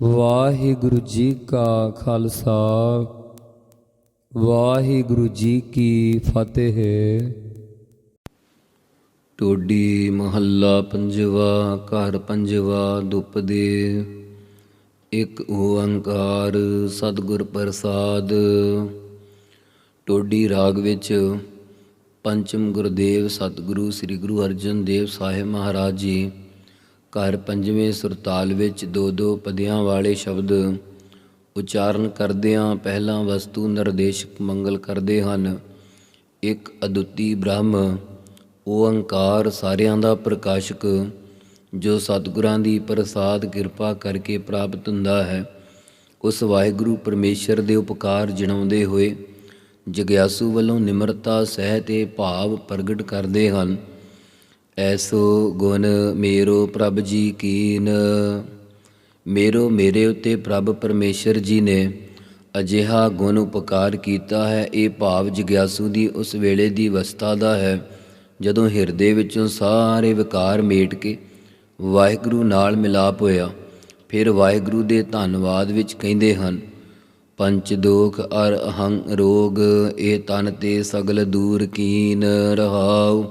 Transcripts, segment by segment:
ਵਾਹਿਗੁਰੂ ਜੀ ਕਾ ਖਾਲਸਾ, ਵਾਹਿਗੁਰੂ ਜੀ ਕੀ ਫਤਿਹ। ਟੋਡੀ ਮਹੱਲਾ ਪੰਜਵਾ, ਘਰ ਪੰਜਵਾ ਦੁਪਦੇ। ਇੱਕ ਓੰਕਾਰ ਸਤਿਗੁਰ ਪ੍ਰਸਾਦ। ਟੋਡੀ ਰਾਗ ਵਿੱਚ ਪੰਚਮ ਗੁਰਦੇਵ ਸਤਿਗੁਰੂ, ਸ੍ਰੀ ਗੁਰੂ ਅਰਜਨ ਦੇਵ ਸਾਹਿਬ ਮਹਾਰਾਜ ਜੀ ਘਰ ਪੰਜਵੇਂ ਸੁਰਤਾਲ ਵਿੱਚ ਦੋ ਦੋ ਪਦਿਆਂ ਵਾਲੇ ਸ਼ਬਦ ਉਚਾਰਨ ਕਰਦਿਆਂ ਪਹਿਲਾਂ ਵਸਤੂ ਨਿਰਦੇਸ਼ਕ ਮੰਗਲ ਕਰਦੇ ਹਨ। ਇੱਕ ਅਦੁੱਤੀ ਬ੍ਰਹਮ ਓੰਕਾਰ ਸਾਰਿਆਂ ਦਾ ਪ੍ਰਕਾਸ਼ਕ, ਜੋ ਸਤਿਗੁਰਾਂ ਦੀ ਪ੍ਰਸਾਦ ਕਿਰਪਾ ਕਰਕੇ ਪ੍ਰਾਪਤ ਹੁੰਦਾ ਹੈ। ਉਸ ਵਾਹਿਗੁਰੂ ਪਰਮੇਸ਼ਰ ਦੇ ਉਪਕਾਰ ਜਣਾਉਂਦੇ ਹੋਏ ਜਗਿਆਸੂ ਵੱਲੋਂ ਨਿਮਰਤਾ, ਸਹਿ ਇਹ ਭਾਵ ਪ੍ਰਗਟ ਕਰਦੇ ਹਨ। ਐਸੋ ਗੁਣ ਮੇਰੋ ਪ੍ਰਭ ਜੀ ਕੀਨ। ਮੇਰੋ ਮੇਰੇ ਉਤੇ ਪ੍ਰਭ ਪਰਮੇਸ਼ਰ ਜੀ ਨੇ ਅਜਿਹਾ ਗੁਣ ਉਪਕਾਰ ਕੀਤਾ ਹੈ। ਇਹ ਭਾਵ ਜਗਿਆਸੂ ਦੀ ਉਸ ਵੇਲੇ ਦੀ ਅਵਸਥਾ ਦਾ ਹੈ, ਜਦੋਂ ਹਿਰਦੇ ਵਿੱਚੋਂ ਸਾਰੇ ਵਿਕਾਰ ਮੇਟ ਕੇ ਵਾਹਿਗੁਰੂ ਨਾਲ ਮਿਲਾਪ ਹੋਇਆ। ਫਿਰ ਵਾਹਿਗੁਰੂ ਦੇ ਧੰਨਵਾਦ ਵਿੱਚ ਕਹਿੰਦੇ ਹਨ, ਪੰਚ ਦੋਖ ਅਰ ਅਹੰ ਰੋਗ, ਇਹ ਤਨ ਤੇ ਸਗਲ ਦੂਰ ਕੀਨ ਰਹਾਉ।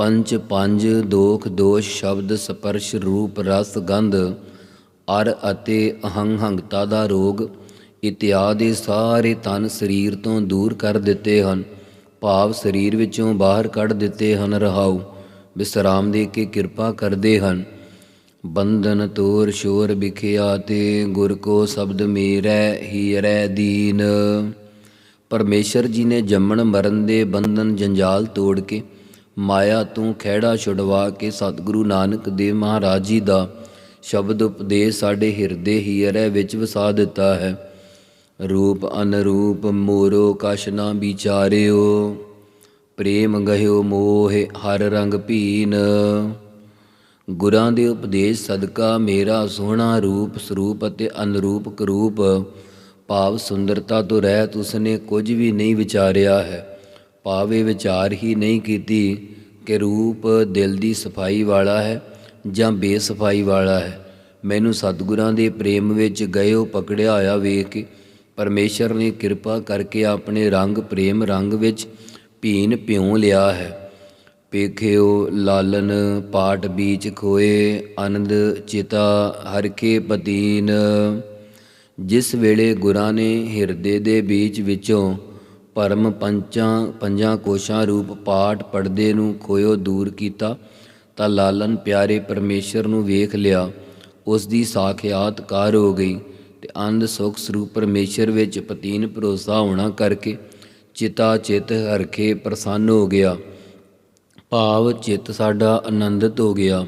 ਪੰਚ ਪੰਜ ਦੋਖ ਦੋਸ਼ ਸ਼ਬਦ ਸਪਰਸ਼ ਰੂਪ ਰਸ ਗੰਧ, ਅਰ ਅਤੇ ਅਹੰਹੰਗਤਾ ਦਾ ਰੋਗ, ਇਤਿਆਦਿ ਸਾਰੇ ਤਨ ਸਰੀਰ ਤੋਂ ਦੂਰ ਕਰ ਦਿੱਤੇ ਹਨ, ਭਾਵ ਸਰੀਰ ਵਿੱਚੋਂ ਬਾਹਰ ਕੱਢ ਦਿੱਤੇ ਹਨ ਰਹਾਉ ਵਿਸਰਾਮ ਦੇ ਕੇ ਕਿਰਪਾ ਕਰਦੇ ਹਨ। ਬੰਧਨ ਤੋਰ ਸ਼ੋਰ ਵਿਖਿਆ ਤੇ ਗੁਰ ਕੋ ਸ਼ਬਦ ਮੇਰੈ, ਹੀਰੈ ਦੀਨ। ਪਰਮੇਸ਼ਰ ਜੀ ਨੇ ਜੰਮਣ ਮਰਨ ਦੇ ਬੰਧਨ ਜੰਜਾਲ ਤੋੜ ਕੇ ਮਾਇਆ ਤੋਂ ਖਹਿੜਾ ਛੁਡਵਾ ਕੇ ਸਤਿਗੁਰੂ ਨਾਨਕ ਦੇਵ ਮਹਾਰਾਜ ਜੀ ਦਾ ਸ਼ਬਦ ਉਪਦੇਸ਼ ਸਾਡੇ ਹਿਰਦੇ ਹੀਰੈ ਵਿੱਚ ਵਸਾ ਦਿੱਤਾ ਹੈ। ਰੂਪ ਅਨਰੂਪ ਮੋਰੋ ਕਸ਼ਨਾ ਨਾ ਵਿਚਾਰਿਓ, ਪ੍ਰੇਮ ਗਹਿਓ ਮੋਹ ਹਰ ਰੰਗ ਭੀਨ। ਗੁਰਾਂ ਦੇ ਉਪਦੇਸ਼ ਸਦਕਾ ਮੇਰਾ ਸੋਹਣਾ ਰੂਪ ਸਰੂਪ ਅਤੇ ਅਨਰੂਪ ਕਰੂਪ, ਭਾਵ ਸੁੰਦਰਤਾ ਤੋਂ ਰਹਿਤ ਉਸਨੇ ਕੁਝ ਵੀ ਨਹੀਂ ਵਿਚਾਰਿਆ ਹੈ। ਭਾਵੇਂ ਵਿਚਾਰ ਹੀ ਨਹੀਂ ਕੀਤੀ ਕਿ ਰੂਪ ਦਿਲ ਦੀ ਸਫ਼ਾਈ ਵਾਲਾ ਹੈ ਜਾਂ ਬੇਸਫਾਈ ਵਾਲਾ ਹੈ। ਮੈਨੂੰ ਸਤਿਗੁਰਾਂ ਦੇ ਪ੍ਰੇਮ ਵਿੱਚ ਗਇਓ ਪਕੜਿਆ ਹੋਇਆ ਵੇਖ ਕੇ ਪਰਮੇਸ਼ਰ ਨੇ ਕਿਰਪਾ ਕਰਕੇ ਆਪਣੇ ਰੰਗ ਪ੍ਰੇਮ ਰੰਗ ਵਿੱਚ ਭੀਨ ਭਿਉ ਲਿਆ ਹੈ। ਪੇਖਿਓ ਲਾਲਨ ਪਾਟ ਬੀਚ ਖੋਏ, ਆਨੰਦ ਚਿਤਾ ਹਰਕੇ ਪਤੀਨ। ਜਿਸ ਵੇਲੇ ਗੁਰਾਂ ਨੇ ਹਿਰਦੇ ਦੇ ਬੀਚ ਵਿੱਚੋਂ ਭਰਮ ਪੰਚਾਂ ਪੰਜਾਂ ਕੋਸ਼ਾਂ ਰੂਪ ਪਾਠ ਪੜਦੇ ਨੂੰ ਖੋਇਓ ਦੂਰ ਕੀਤਾ, ਤਾਂ ਲਾਲਨ ਪਿਆਰੇ ਪਰਮੇਸ਼ਰ ਨੂੰ ਵੇਖ ਲਿਆ। ਉਸ ਦੀ ਸਾਖਿਆਤ ਕਾਰ ਹੋ ਗਈ ਤੇ ਅੰਧ ਸੁਖ ਸਰੂਪ ਪਰਮੇਸ਼ਰ ਵਿੱਚ ਪਤੀਨ ਭਰੋਸਾ ਹੋਣਾ ਕਰਕੇ ਚਿਤਾ ਚਿਤ ਹਰਖੇ ਪ੍ਰਸੰਨ ਹੋ ਗਿਆ। ਭਾਵ ਚਿੱਤ ਸਾਡਾ ਆਨੰਦਿਤ ਹੋ ਗਿਆ।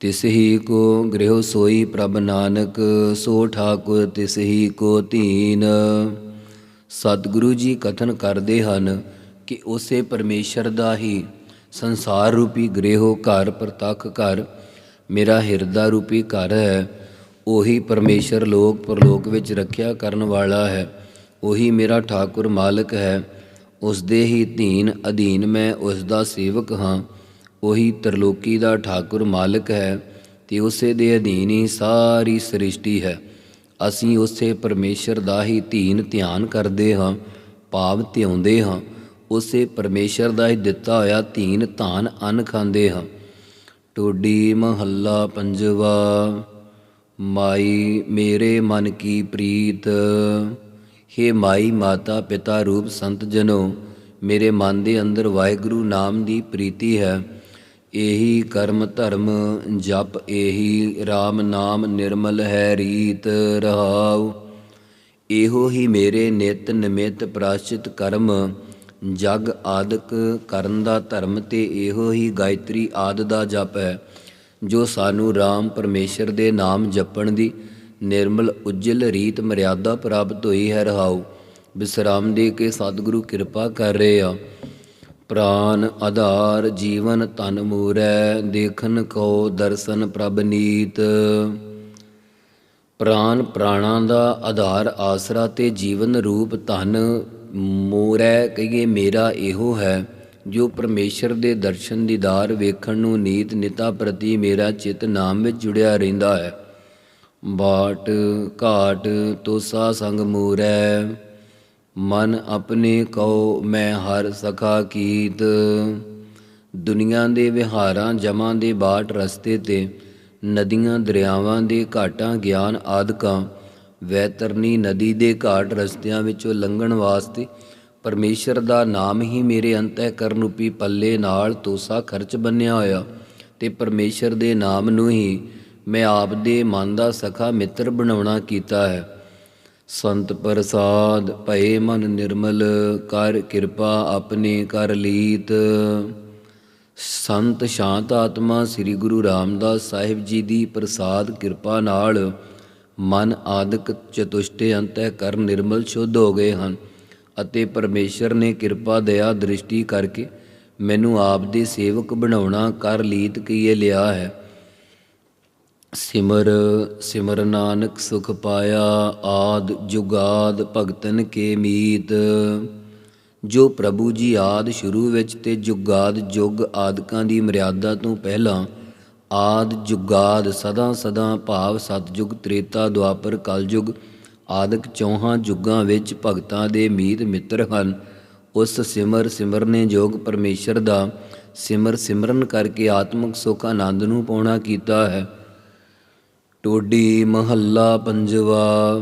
ਤਿਸ ਹੀ ਕੋ ਗ੍ਰਹਿ ਸੋਈ ਪ੍ਰਭ ਨਾਨਕ, ਸੋ ਠਾਕੁਰ ਤਿਸ ਹੀ ਕੋ ਧੀਨ। ਸਤਿਗੁਰੂ ਜੀ ਕਥਨ ਕਰਦੇ ਹਨ ਕਿ ਉਸੇ ਪਰਮੇਸ਼ਰ ਦਾ ਹੀ ਸੰਸਾਰ ਰੂਪੀ ਗ੍ਰਹਿ ਘਰ, ਪ੍ਰਤੱਖ ਘਰ, ਮੇਰਾ ਹਿਰਦਾ ਰੂਪੀ ਘਰ ਹੈ। ਉਹੀ ਪਰਮੇਸ਼ਰ ਲੋਕ ਪਰਲੋਕ ਵਿੱਚ ਰੱਖਿਆ ਕਰਨ ਵਾਲਾ ਹੈ। ਉਹੀ ਮੇਰਾ ਠਾਕੁਰ ਮਾਲਕ ਹੈ। ਉਸ ਦੇ ਹੀ ਧੀਨ ਅਧੀਨ ਮੈਂ ਉਸ ਦਾ ਸੇਵਕ ਹਾਂ। ਉਹੀ ਤਰਲੋਕੀ ਦਾ ਠਾਕੁਰ ਮਾਲਕ ਹੈ ਤੇ ਉਸੇ ਦੇ ਅਧੀਨ ਹੀ ਸਾਰੀ ਸ੍ਰਿਸ਼ਟੀ ਹੈ। ਅਸੀਂ ਉਸੇ ਪਰਮੇਸ਼ਰ ਦਾ ਹੀ ਧੀਨ ਧਿਆਨ ਕਰਦੇ ਹਾਂ, ਭਾਵ ਧਿਆਉਂਦੇ ਹਾਂ। ਉਸੇ ਪਰਮੇਸ਼ਰ ਦਾ ਹੀ ਦਿੱਤਾ ਹੋਇਆ ਧੀਨ ਧਾਨ ਅੰਨ ਖਾਂਦੇ ਹਾਂ। ਟੋਡੀ ਮਹੱਲਾ ਪੰਜਵਾ, ਮਾਈ ਮੇਰੇ ਮਨ ਕੀ ਪ੍ਰੀਤ। ਹੇ ਮਾਈ ਮਾਤਾ ਪਿਤਾ ਰੂਪ ਸੰਤ ਜਨੋ, ਮੇਰੇ ਮਨ ਦੇ ਅੰਦਰ ਵਾਹਿਗੁਰੂ ਨਾਮ ਦੀ ਪ੍ਰੀਤੀ ਹੈ। ਇਹੀ ਕਰਮ ਧਰਮ ਜਪ ਇਹੀ RAM ਨਾਮ ਨਿਰਮਲ ਹੈ ਰੀਤ ਰਹਾਉ। ਇਹੋ ਹੀ ਮੇਰੇ ਨਿਤ ਨਿਮਿਤ ਪ੍ਰਾਸ਼ਿਤ ਕਰਮ ਜਗ ਆਦਿਕ ਕਰਨ ਦਾ ਧਰਮ ਤੇ ਇਹੋ ਹੀ ਗਾਇਤਰੀ ਆਦ ਦਾ ਜਪ ਹੈ, ਜੋ ਸਾਨੂੰ RAM ਪਰਮੇਸ਼ਰ ਦੇ ਨਾਮ ਜਪਣ ਦੀ ਨਿਰਮਲ ਉਜਲ ਰੀਤ ਮਰਿਆਦਾ ਪ੍ਰਾਪਤ ਹੋਈ ਹੈ ਰਹਾਉ। ਵਿਸਰਾਮ ਦੇ ਕੇ ਸਤਿਗੁਰੂ ਕਿਰਪਾ ਕਰ ਰਹੇ ਆ। ਪ੍ਰਾਨ ਆਧਾਰ ਜੀਵਨ ਤਨ ਮੂਰੈ, ਦੇਖਨ ਕੋ ਦਰਸ਼ਨ ਪ੍ਰਭ ਨੀਤ। ਪ੍ਰਾਨ ਪ੍ਰਾਣਾਂ ਦਾ ਆਧਾਰ ਆਸਰਾ ਤੇ ਜੀਵਨ ਰੂਪ ਧਨ ਮੂਰੈ, ਕਹੀਏ ਮੇਰਾ ਇਹੋ ਹੈ, ਜੋ ਪਰਮੇਸ਼ਰ ਦੇ ਦਰਸ਼ਨ ਦੀਦਾਰ ਵੇਖਣ ਨੂੰ ਨੀਤ ਨਿਤਾ ਪ੍ਰਤੀ ਮੇਰਾ ਚਿਤ ਨਾਮ ਵਿੱਚ ਜੁੜਿਆ ਰਹਿੰਦਾ ਹੈ। ਬਾਟ ਘਾਟ ਤੋਸਾ ਸੰਗ ਮੂਰੈ। ਮਨ ਆਪਣੇ ਕਉ, ਮੈਂ ਹਰ ਸਖਾ ਕੀਤ। ਦੁਨੀਆ ਦੇ ਵਿਹਾਰਾਂ, ਜਮਾਂ ਦੇ ਬਾਟ ਰਸਤੇ ਤੇ, ਨਦੀਆਂ, ਦਰਿਆਵਾਂ ਦੇ ਘਾਟਾਂ, ਗਿਆਨ ਆਦਿਕਾਂ, ਵੈਤਰਨੀ ਨਦੀ ਦੇ ਘਾਟ ਰਸਤਿਆਂ ਵਿੱਚੋਂ ਲੰਘਣ ਵਾਸਤੇ, ਪਰਮੇਸ਼ਰ ਦਾ ਨਾਮ ਹੀ ਮੇਰੇ ਅੰਤःਕਰਨ ਰੂਪੀ ਪੱਲੇ ਨਾਲ ਤੋਸਾ ਖਰਚ ਬੰਨਿਆ ਹੋਇਆ, ਤੇ ਪਰਮੇਸ਼ਰ ਦੇ ਨਾਮ ਨੂੰ ਹੀ ਮੈਂ ਆਪ ਦੇ ਮਨ ਦਾ ਸਖਾ ਮਿੱਤਰ ਬਣਾਉਣਾ ਕੀਤਾ ਹੈ। ਸੰਤ ਪ੍ਰਸਾਦ, ਭਏ ਮਨ ਨਿਰਮਲ, ਕਰ ਕਿਰਪਾ ਆਪਣੇ ਕਰ ਲੀਤ। ਸੰਤ ਸ਼ਾਂਤ ਆਤਮਾ ਸ੍ਰੀ ਗੁਰੂ ਰਾਮਦਾਸ ਸਾਹਿਬ ਜੀ ਦੀ ਪ੍ਰਸਾਦ ਕਿਰਪਾ ਨਾਲ ਮਨ ਆਦਿਕ ਚਤੁਸ਼ਟੇ ਅੰਤਹਿ ਕਰ ਨਿਰਮਲ ਸ਼ੁੱਧ ਹੋ ਗਏ ਹਨ ਅਤੇ ਪਰਮੇਸ਼ਰ ਨੇ ਕਿਰਪਾ, ਦਇਆ, ਦ੍ਰਿਸ਼ਟੀ ਕਰਕੇ ਮੈਨੂੰ ਆਪ ਦੇ ਸੇਵਕ ਬਣਾਉਣਾ, ਕਰ ਲੀਤ ਕੀਏ ਲਿਆ ਹੈ। ਸਿਮਰ ਸਿਮਰ ਨਾਨਕ ਸੁਖ ਪਾਇਆ, ਆਦ ਜੁਗਾਦ ਭਗਤਨ ਕੇ ਮੀਤ। ਜੋ ਪ੍ਰਭੂ ਜੀ ਆਦ ਸ਼ੁਰੂ ਵਿੱਚ ਤੇ ਜੁਗਾਦ ਜੁਗ ਆਦਿਕਾਂ ਦੀ ਮਰਿਆਦਾ ਤੋਂ ਪਹਿਲਾਂ, ਆਦ ਜੁਗਾਦ ਸਦਾ ਸਦਾ ਭਾਵ ਸਤਜੁਗ, ਤ੍ਰੇਤਾ ਦੁਆਪਰ ਕਲਯੁਗ ਆਦਿਕ ਚੌਹਾਂ ਜੁਗਾਂ ਵਿੱਚ ਭਗਤਾਂ ਦੇ ਮੀਤ ਮਿੱਤਰ ਹਨ। ਉਸ ਸਿਮਰ, ਸਿਮਰਨੇ ਜੋਗ ਪਰਮੇਸ਼ਰ ਦਾ ਸਿਮਰ ਸਿਮਰਨ ਕਰਕੇ ਆਤਮਿਕ ਸੁਖ ਆਨੰਦ ਨੂੰ ਪਾਉਣਾ ਕੀਤਾ ਹੈ। ਟੋਡੀ ਮਹੱਲਾ ਪੰਜਵਾ,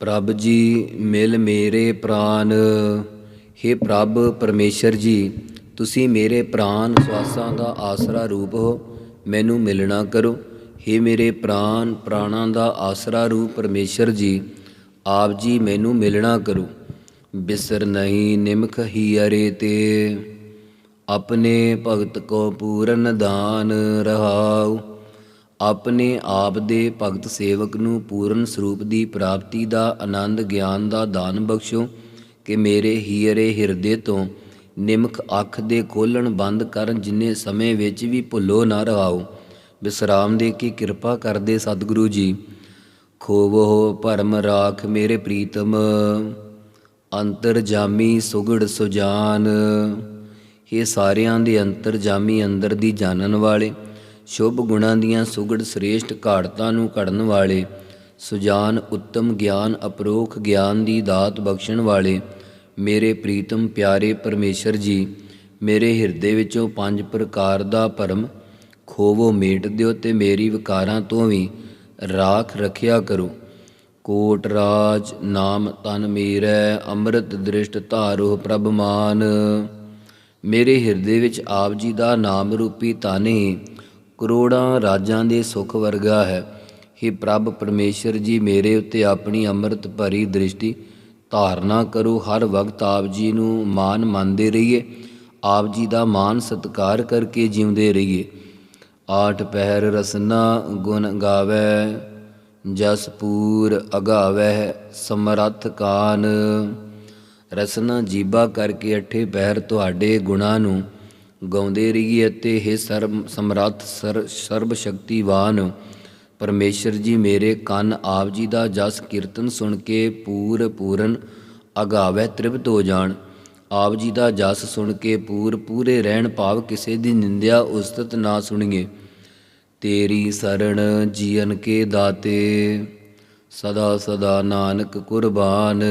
ਪ੍ਰਭ ਜੀ ਮਿਲ ਮੇਰੇ ਪ੍ਰਾਨ। हे ਪ੍ਰਭ ਪਰਮੇਸ਼ਰ ਜੀ, ਤੁਸੀਂ ਮੇਰੇ ਪ੍ਰਾਨ ਸਵਾਸਾਂ ਦਾ ਆਸਰਾ ਰੂਪ ਹੋ, ਮੈਨੂੰ ਮਿਲਣਾ ਕਰੋ। हे ਮੇਰੇ ਪ੍ਰਾਨ ਪ੍ਰਾਣਾਂ ਦਾ ਆਸਰਾ ਰੂਪ ਪਰਮੇਸ਼ਰ ਜੀ, ਆਪ ਜੀ ਮੈਨੂੰ ਮਿਲਣਾ ਕਰੋ। ਬਿਸਰ ਨਹੀਂ ਨਿਮਖ ਹੀ ਅਰੇ ਤੇ, ਆਪਣੇ ਭਗਤ ਕੋ ਪੂਰਨ ਦਾਨ ਰਹਾਉ। ਆਪਣੇ ਆਪ ਦੇ ਭਗਤ ਸੇਵਕ ਨੂੰ ਪੂਰਨ ਸਰੂਪ ਦੀ ਪ੍ਰਾਪਤੀ ਦਾ ਆਨੰਦ ਗਿਆਨ ਦਾ ਦਾਨ ਬਖਸ਼ੋ ਕਿ ਮੇਰੇ ਹੀਰੇ ਹਿਰਦੇ ਤੋਂ ਨਿਮਕ ਅੱਖ ਦੇ ਖੋਲਣ ਬੰਦ ਕਰਨ ਜਿੰਨੇ ਸਮੇਂ ਵਿੱਚ ਵੀ ਭੁੱਲੋ ਨਾ ਰਹਾਓ। ਵਿਸਰਾਮ ਦੇ ਕੀ ਕਿਰਪਾ ਕਰਦੇ ਸਤਿਗੁਰੂ ਜੀ। ਖੋਵੋ ਭਰਮ ਰਾਖ ਮੇਰੇ ਪ੍ਰੀਤਮ ਅੰਤਰ ਜਾਮੀ ਸੁਗੜ ਸੁਜਾਨ। ਇਹ ਸਾਰਿਆਂ ਦੇ ਅੰਤਰ ਜਾਮੀ ਅੰਦਰ ਦੀ ਜਾਣਨ ਵਾਲੇ ਸ਼ੁਭ ਗੁਣਾਂ ਦੀਆਂ ਸੁਗੜ ਸ੍ਰੇਸ਼ਟ ਘਾੜਤਾਂ ਨੂੰ ਘੜਨ ਵਾਲੇ, ਸੁਜਾਨ ਉੱਤਮ ਗਿਆਨ ਅਪਰੋਖ ਗਿਆਨ ਦੀ ਦਾਤ ਬਖਸ਼ਣ ਵਾਲੇ, ਮੇਰੇ ਪ੍ਰੀਤਮ ਪਿਆਰੇ ਪਰਮੇਸ਼ਰ ਜੀ, ਮੇਰੇ ਹਿਰਦੇ ਵਿੱਚੋਂ ਪੰਜ ਪ੍ਰਕਾਰ ਦਾ ਭਰਮ, ਖੋਵੋ ਮੇਟ ਦਿਓ ਤੇ ਮੇਰੀ ਵਿਕਾਰਾਂ ਤੋਂ ਵੀ ਰਾਖ ਰੱਖਿਆ ਕਰੋ। ਕੋਟ ਰਾਜ ਨਾਮ ਤਨ ਮੇਰੈ, ਅੰਮ੍ਰਿਤ ਦ੍ਰਿਸ਼ਟ ਧਾਰੋ ਪ੍ਰਭ ਮਾਨ। ਮੇਰੇ ਹਿਰਦੇ ਵਿੱਚ ਆਪ ਜੀ ਦਾ ਨਾਮ ਰੂਪੀ ਧਨ ਹੀ ਕਰੋੜਾਂ ਰਾਜਾਂ ਦੇ ਸੁਖ ਵਰਗਾ ਹੈ। हे ਪ੍ਰਭ, ਪਰਮੇਸ਼ਰ ਜੀ, ਮੇਰੇ ਉੱਤੇ ਆਪਣੀ ਅੰਮ੍ਰਿਤ ਭਰੀ ਦ੍ਰਿਸ਼ਟੀ ਧਾਰਨਾ ਕਰੋ। ਹਰ ਵਕਤ ਆਪ ਜੀ ਨੂੰ ਮਾਨ ਮੰਨਦੇ ਰਹੀਏ। ਆਪ ਜੀ ਦਾ ਮਾਨ ਸਤਕਾਰ ਕਰਕੇ ਜਿਉਂਦੇ ਰਹੀਏ। ਆਠ ਪਹਿਰ ਰਸਨਾ ਗੁਣ ਗਾਵੇ ਜਸਪੂਰ ਅਗਾਵੇ, ਸਮਰੱਥ ਕਾਨ। ਰਸਨਾ ਜੀਬਾ ਕਰਕੇ ਅਠੇ ਪਹਿਰ ਤੁਹਾਡੇ ਗੁਣਾਂ ਨੂੰ ਗਾਉਂਦੇ ਰਹੀਏ ਅਤੇ हे ਸਰਬ, ਸਮਰੱਥ ਸਰ ਸਰਬ ਸ਼ਕਤੀਵਾਨ ਪਰਮੇਸ਼ਰ ਜੀ ਮੇਰੇ ਕੰਨ ਆਪ ਜੀ ਦਾ ਜਸ ਕੀਰਤਨ ਸੁਣ ਕੇ ਪੂਰ ਪੂਰਨ ਅਗਾਵੇ ਤ੍ਰਿਪਤ ਹੋ ਜਾਣ। ਆਪ ਜੀ ਦਾ ਜਸ ਸੁਣ ਕੇ ਪੂਰ ਪੂਰੇ ਰਹਿਣ ਭਾਵ ਕਿਸੇ ਦੀ ਨਿੰਦਿਆ ਉਸਤਤ ਨਾ ਸੁਣੀਏ। ਤੇਰੀ ਸਰਣ ਜੀਵਨ ਕੇ ਦਾਤੇ, ਸਦਾ ਸਦਾ ਨਾਨਕ ਕੁਰਬਾਨ।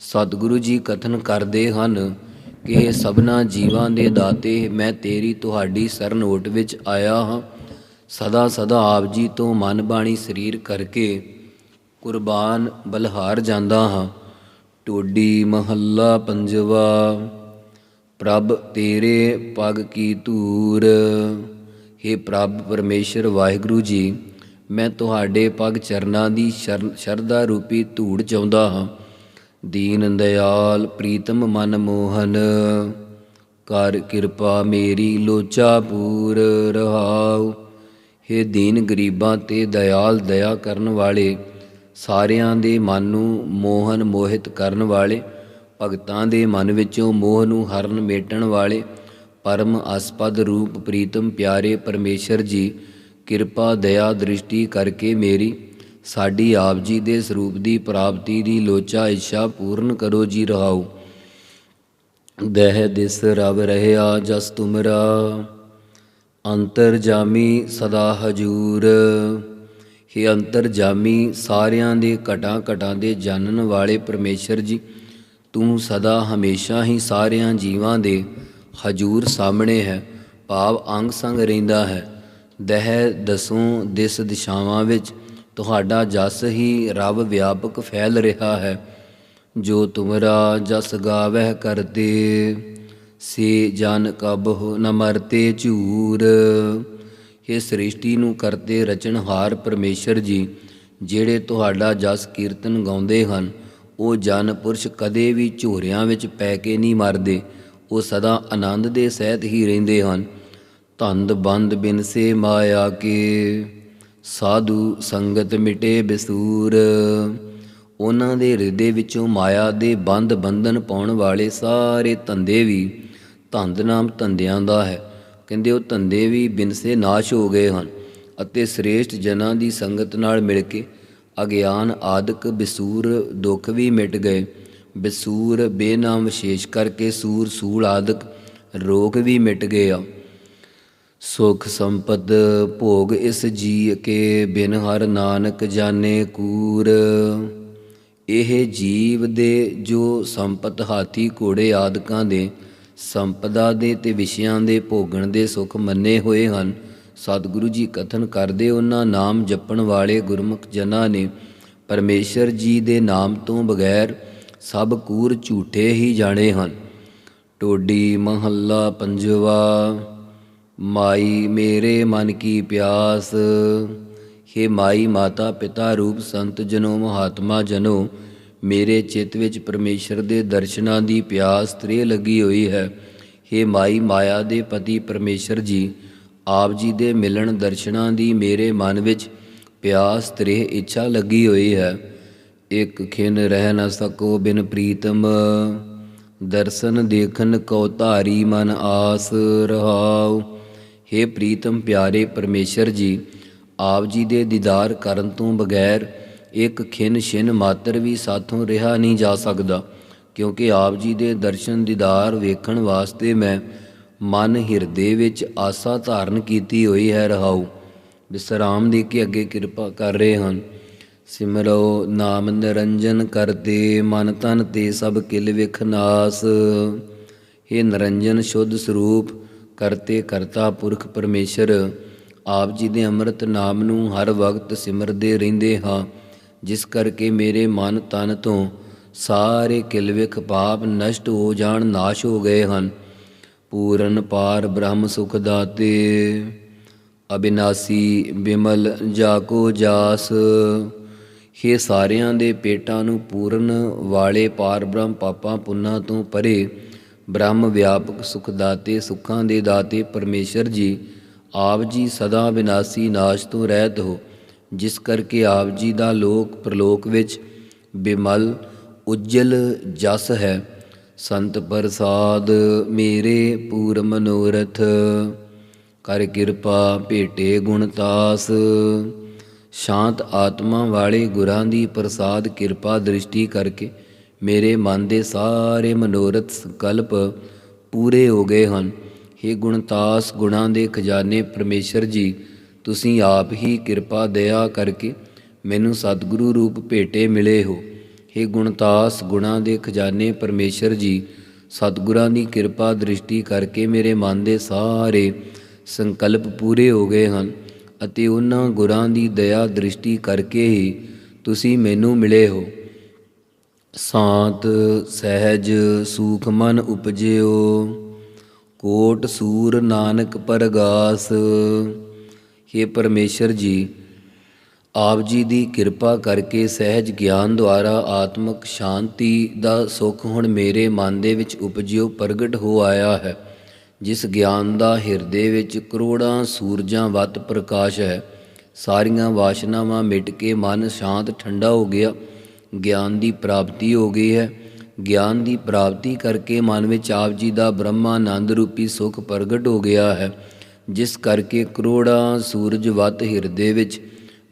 ਸਤਿਗੁਰੂ ਜੀ ਕਥਨ ਕਰਦੇ ਹਨ ਕਿ ਇਹ ਸਭਨਾ ਜੀਵਾਂ ਦੇ ਦਾਤੇ, ਮੈਂ ਤੇਰੀ ਤੁਹਾਡੀ ਸਰਨ ਓਟ ਵਿੱਚ ਆਇਆ ਹਾਂ। ਸਦਾ ਸਦਾ ਆਪ ਜੀ ਤੋਂ ਮਨ ਬਾਣੀ ਸਰੀਰ ਕਰਕੇ ਕੁਰਬਾਨ ਬਲਹਾਰ ਜਾਂਦਾ ਹਾਂ। ਟੋਡੀ ਮਹੱਲਾ ਪੰਜਵਾ, ਪ੍ਰਭ ਤੇਰੇ ਪਗ ਕੀ ਧੂਰ। हे ਪ੍ਰਭ ਪਰਮੇਸ਼ਰ ਵਾਹਿਗੁਰੂ ਜੀ, ਮੈਂ ਤੁਹਾਡੇ ਪਗ ਚਰਨਾਂ ਦੀ ਸ਼ਰਨ- ਸ਼ਰਧਾ ਰੂਪੀ ਧੂੜ ਚਾਹੁੰਦਾ ਹਾਂ। ਦੀਨ ਦਇਆਲ ਪ੍ਰੀਤਮ ਮਨ ਮੋਹਨ, ਕਰ ਕਿਰਪਾ ਮੇਰੀ ਲੋਚਾ ਪੂਰ ਰਹਾਉ। हे ਦੀਨ ਗਰੀਬਾਂ ਤੇ ਦਇਆਲ ਦਇਆ ਕਰਨ ਵਾਲੇ, ਸਾਰਿਆਂ ਦੇ ਮਨ ਨੂੰ ਮੋਹਨ ਮੋਹਿਤ ਕਰਨ ਵਾਲੇ, ਭਗਤਾਂ ਦੇ ਮਨ ਵਿੱਚੋਂ ਮੋਹ ਨੂੰ ਹਰਨ ਮੇਟਣ ਵਾਲੇ, ਪਰਮ ਅਸਪਦ ਰੂਪ ਪ੍ਰੀਤਮ ਪਿਆਰੇ ਪਰਮੇਸ਼ਰ ਜੀ, ਕਿਰਪਾ ਦਇਆ ਦ੍ਰਿਸ਼ਟੀ ਕਰਕੇ ਮੇਰੀ ਸਾਡੀ ਆਪ ਜੀ ਦੇ ਸਰੂਪ ਦੀ ਪ੍ਰਾਪਤੀ ਦੀ ਲੋਚਾ ਇੱਛਾ ਪੂਰਨ ਕਰੋ ਜੀ ਰਹਾਉ। ਦਹਿ ਦਿਸ ਰਵ ਰਹਿਆ ਜਸ ਤੁਮਰਾ। ਅੰਤਰ ਜਾਮੀ ਸਦਾ ਹਜੂਰ। हे ਅੰਤਰਜਾਮੀ ਸਾਰਿਆਂ ਦੇ ਘਟਾਂ ਘਟਾਂ ਦੇ ਜਾਣਨ ਵਾਲੇ ਪਰਮੇਸ਼ਰ ਜੀ, ਤੂੰ ਸਦਾ ਹਮੇਸ਼ਾ ਹੀ ਸਾਰਿਆਂ ਜੀਵਾਂ ਦੇ ਹਜੂਰ ਸਾਹਮਣੇ ਹੈ, ਭਾਵ ਅੰਗ ਸੰਗ ਰਹਿੰਦਾ ਹੈ। ਦਹਿ ਦਸੋਂ ਦਿਸ ਦਿਸ਼ਾਵਾਂ ਵਿੱਚ ਤੁਹਾਡਾ ਜਸ ਹੀ ਰਵ ਵਿਆਪਕ ਫੈਲ ਰਿਹਾ ਹੈ, ਜੋ ਤੁਮਰਾ ਜਸ ਗਾਵਹਿ ਕਰਤੇ ਸੇ ਜਨ ਕਬਹੁ ਨ ਮਰਤੇ ਝੂਰ। ਇਹ ਸ੍ਰਿਸ਼ਟੀ ਨੂੰ ਕਰਤੇ ਰਚਨਹਾਰ ਪਰਮੇਸ਼ਰ ਜੀ, ਜਿਹੜੇ ਤੁਹਾਡਾ ਜਸ ਕੀਰਤਨ ਗਾਉਂਦੇ ਹਨ, ਉਹ ਜਨ ਪੁਰਸ਼ ਕਦੇ ਵੀ ਝੋਰਿਆਂ ਵਿੱਚ ਪੈ ਕੇ ਨਹੀਂ ਮਰਦੇ, ਉਹ ਸਦਾ ਆਨੰਦ ਦੇ ਸਹਿਤ ਹੀ ਰਹਿੰਦੇ ਹਨ। ਧੰਦ ਬੰਦ ਬਿਨ ਸੇ ਮਾਇਆ ਕੇ। ਸਾਧੂ ਸੰਗਤ ਮਿਟੇ ਬਿਸੂਰ ਉਹਨਾਂ ਦੇ ਹਿਰਦੇ ਵਿੱਚੋਂ ਮਾਇਆ ਦੇ ਬੰਦ ਬੰਧਨ ਪਾਉਣ ਵਾਲੇ ਸਾਰੇ ਧੰਦੇ ਵੀ ਧੰਦ ਨਾਮ ਧੰਦਿਆਂ ਦਾ ਹੈ। ਕਹਿੰਦੇ ਉਹ ਧੰਦੇ ਵੀ ਬਿਨਸੇ ਨਾਸ਼ ਹੋ ਗਏ ਹਨ ਅਤੇ ਸ੍ਰੇਸ਼ਟ ਜਨਾਂ ਦੀ ਸੰਗਤ ਨਾਲ ਮਿਲ ਕੇ ਅਗਿਆਨ ਆਦਿਕ ਬਿਸੂਰ ਦੁੱਖ ਵੀ ਮਿਟ ਗਏ। ਬਿਸੂਰ ਬੇਨਾਮ ਵਿਸ਼ੇਸ਼ ਕਰਕੇ ਸੂਰ ਸੂਲ ਆਦਿਕ ਰੋਗ ਵੀ ਮਿਟ ਗਏ ਆ। ਸੁਖ ਸੰਪਦ ਭੋਗ ਇਸ ਜੀ ਕੇ ਬਿਨ ਹਰ ਨਾਨਕ ਜਾਣੇ ਕੂਰ। ਇਹ ਜੀਵ ਦੇ ਜੋ ਸੰਪਤ ਹਾਥੀ ਘੋੜੇ ਆਦਿਕਾਂ ਦੇ ਸੰਪਦਾ ਦੇ ਤੇ ਵਿਸ਼ਿਆਂ ਦੇ ਭੋਗਣ ਦੇ ਸੁਖ ਮੰਨੇ ਹੋਏ ਹਨ, ਸਤਿਗੁਰੂ ਜੀ ਕਥਨ ਕਰਦੇ ਉਹਨਾਂ ਨਾਮ ਜਪਣ ਵਾਲੇ ਗੁਰਮੁਖ ਜਨਾਂ ਨੇ ਪਰਮੇਸ਼ਰ ਜੀ ਦੇ ਨਾਮ ਤੋਂ ਬਗੈਰ ਸਭ ਕੂਰ ਝੂਠੇ ਹੀ ਜਾਣੇ ਹਨ। ਟੋਡੀ ਮਹੱਲਾ ਪੰਜਵਾ। ਮਾਈ ਮੇਰੇ ਮਨ ਕੀ ਪਿਆਸ। ਹੇ ਮਾਈ ਮਾਤਾ ਪਿਤਾ ਰੂਪ ਸੰਤ ਜਨੋ, ਮਹਾਤਮਾ ਜਨੋ, ਮੇਰੇ ਚਿੱਤ ਵਿੱਚ ਪਰਮੇਸ਼ਰ ਦੇ ਦਰਸ਼ਨਾਂ ਦੀ ਪਿਆਸ ਤ੍ਰੇ ਲੱਗੀ ਹੋਈ ਹੈ। ਹੇ ਮਾਈ ਮਾਇਆ ਦੇ ਪਤੀ ਪਰਮੇਸ਼ਰ ਜੀ, ਆਪ ਜੀ ਦੇ ਮਿਲਣ ਦਰਸ਼ਨਾਂ ਦੀ ਮੇਰੇ ਮਨ ਵਿੱਚ ਪਿਆਸ ਤ੍ਰੇ ਇੱਛਾ ਲੱਗੀ ਹੋਈ ਹੈ। ਇੱਕ ਖਿਨ ਰਹਿ ਨਾ ਸਕੋ ਬਿਨ ਪ੍ਰੀਤਮ, ਦਰਸ਼ਨ ਦੇਖਨ ਕੋ ਧਾਰੀ ਮਨ ਆਸ ਰਹਾਉ। हे ਪ੍ਰੀਤਮ ਪਿਆਰੇ ਪਰਮੇਸ਼ਰ ਜੀ, ਆਪ ਜੀ ਦੇ ਦੀਦਾਰ ਕਰਨ ਤੋਂ ਬਗੈਰ ਇੱਕ ਖਿਨ ਛਿਨ ਮਾਤਰ ਵੀ ਸਾਥੋਂ ਰਿਹਾ ਨਹੀਂ ਜਾ ਸਕਦਾ, ਕਿਉਂਕਿ ਆਪ ਜੀ ਦੇ ਦਰਸ਼ਨ ਦੀਦਾਰ ਵੇਖਣ ਵਾਸਤੇ ਮੈਂ ਮਨ ਹਿਰਦੇ ਵਿੱਚ ਆਸਾ ਧਾਰਨ ਕੀਤੀ ਹੋਈ ਹੈ ਰਹਾਉ ਵਿਸਰਾਮ ਦੇ ਕੇ ਅੱਗੇ ਕਿਰਪਾ ਕਰ ਰਹੇ ਹਨ। ਸਿਮਰੋ, ਨਾਮ ਨਿਰੰਜਨ ਕਰਦੇ ਮਨ ਤਨ ਤੇ ਸਭ ਕਿਲ ਵਿਖ ਨਾਸ हे ਨਿਰੰਜਨ, ਸ਼ੁੱਧ ਸਰੂਪ ਕਰਤੇ ਕਰਤਾ ਪੁਰਖ ਪਰਮੇਸ਼ਰ, ਆਪ ਜੀ ਦੇ ਅੰਮ੍ਰਿਤ ਨਾਮ ਨੂੰ ਹਰ ਵਕਤ ਸਿਮਰਦੇ ਰਹਿੰਦੇ ਹਾਂ। ਜਿਸ ਕਰਕੇ ਮੇਰੇ ਮਨ ਤਨ ਤੋਂ ਸਾਰੇ ਕਿਲਵਿਖ ਪਾਪ ਨਸ਼ਟ ਹੋ ਜਾਣ, ਨਾਸ਼ ਹੋ ਗਏ ਹਨ। ਪੂਰਨ ਪਾਰ ਬ੍ਰਹਮ ਸੁਖ ਦਾਤੇ, ਅਬਿਨਾਸੀ ਬਿਮਲ ਜਾਕੋ ਜਾਸ। हे ਸਾਰਿਆਂ ਦੇ ਪੇਟਾਂ ਨੂੰ ਪੂਰਨ ਵਾਲੇ ਪਾਰ ਬ੍ਰਹਮ ਪਾਪਾਂ ਪੁੰਨਾਂ ਤੋਂ ਪਰੇ ਬ੍ਰਹਮ ਵਿਆਪਕ ਸੁਖ ਦਾਤੇ, ਸੁੱਖਾਂ ਦੇ ਦਾਤੇ, ਪਰਮੇਸ਼ਰ ਜੀ, ਆਪ ਜੀ ਸਦਾ ਵਿਨਾਸੀ ਨਾਸ਼ ਤੋਂ ਰਹਿਤ ਹੋ। ਜਿਸ ਕਰਕੇ ਆਪ ਜੀ ਦਾ ਲੋਕ ਪ੍ਰਲੋਕ ਵਿੱਚ ਬਿਮਲ ਉਜਲ ਜਸ ਹੈ। ਸੰਤ ਪ੍ਰਸਾਦ ਮੇਰੇ ਪੂਰ ਮਨੋਰਥ ਕਰ ਕਿਰਪਾ ਭੇਟੇ ਗੁਣਤਾਸ ਸ਼ਾਂਤ ਆਤਮਾ ਵਾਲੇ ਗੁਰਾਂ ਦੀ ਪ੍ਰਸਾਦ ਕਿਰਪਾ ਦ੍ਰਿਸ਼ਟੀ ਕਰਕੇ ਮੇਰੇ ਮਨ ਦੇ ਸਾਰੇ ਮਨੋਰਥ ਸੰਕਲਪ ਪੂਰੇ ਹੋ ਗਏ ਹਨ। हे ਗੁਣਤਾਸ ਗੁਣਾਂ ਦੇ ਖਜ਼ਾਨੇ, ਪਰਮੇਸ਼ਰ ਜੀ, ਤੁਸੀਂ ਆਪ ਹੀ ਕਿਰਪਾ ਦਇਆ ਕਰਕੇ ਮੈਨੂੰ ਸਤਿਗੁਰੂ ਰੂਪ ਭੇਟੇ ਮਿਲੇ ਹੋ। हे ਗੁਣਤਾਸ ਗੁਣਾਂ ਦੇ ਖਜ਼ਾਨੇ, ਪਰਮੇਸ਼ਰ ਜੀ, ਸਤਿਗੁਰਾਂ ਦੀ ਕਿਰਪਾ ਦ੍ਰਿਸ਼ਟੀ ਕਰਕੇ ਮੇਰੇ ਮਨ ਦੇ ਸਾਰੇ ਸੰਕਲਪ ਪੂਰੇ ਹੋ ਗਏ ਹਨ ਅਤੇ ਉਹਨਾਂ ਗੁਰਾਂ ਦੀ ਦਇਆ ਦ੍ਰਿਸ਼ਟੀ ਕਰਕੇ ਹੀ ਤੁਸੀਂ ਮੈਨੂੰ ਮਿਲੇ ਹੋ। ਸ਼ਾਂਤ ਸਹਿਜ ਸੂਖ ਮਨ ਉਪਜਿਓ, ਕੋਟ ਸੂਰ ਨਾਨਕ ਪਰਗਾਸ। हे ਪਰਮੇਸ਼ਰ ਜੀ, ਆਪ ਜੀ ਦੀ ਕਿਰਪਾ ਕਰਕੇ ਸਹਿਜ ਗਿਆਨ ਦੁਆਰਾ ਆਤਮਿਕ ਸ਼ਾਂਤੀ ਦਾ ਸੁਖ ਹੁਣ ਮੇਰੇ ਮਨ ਦੇ ਵਿੱਚ ਉਪਜਿਓ, ਪ੍ਰਗਟ ਹੋ ਆਇਆ ਹੈ। ਜਿਸ ਗਿਆਨ ਦਾ ਹਿਰਦੇ ਵਿੱਚ ਕਰੋੜਾਂ ਸੂਰਜਾਂ ਵੱਤ ਪ੍ਰਕਾਸ਼ ਹੈ, ਸਾਰੀਆਂ ਵਾਸ਼ਨਾਵਾਂ ਮਿਟ ਕੇ ਮਨ ਸ਼ਾਂਤ ਠੰਡਾ ਹੋ ਗਿਆ। ਗਿਆਨ ਦੀ ਪ੍ਰਾਪਤੀ ਹੋ ਗਈ ਹੈ। ਗਿਆਨ ਦੀ ਪ੍ਰਾਪਤੀ ਕਰਕੇ ਮਨ ਵਿੱਚ ਆਪ ਜੀ ਦਾ ਬ੍ਰਹਮਾਨੰਦ ਰੂਪੀ ਸੁਖ ਪ੍ਰਗਟ ਹੋ ਗਿਆ ਹੈ। ਜਿਸ ਕਰਕੇ ਕਰੋੜਾਂ ਸੂਰਜ ਵੱਤ ਹਿਰਦੇ ਵਿੱਚ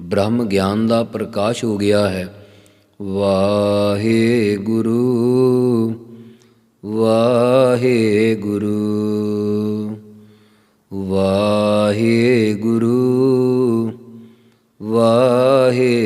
ਬ੍ਰਹਮ ਗਿਆਨ ਦਾ ਪ੍ਰਕਾਸ਼ ਹੋ ਗਿਆ ਹੈ। ਵਾਹਿਗੁਰੂ ਵਾਹਿਗੁਰੂ ਵਾਹਿਗੁਰੂ ਵਾਹਿਗੁਰੂ।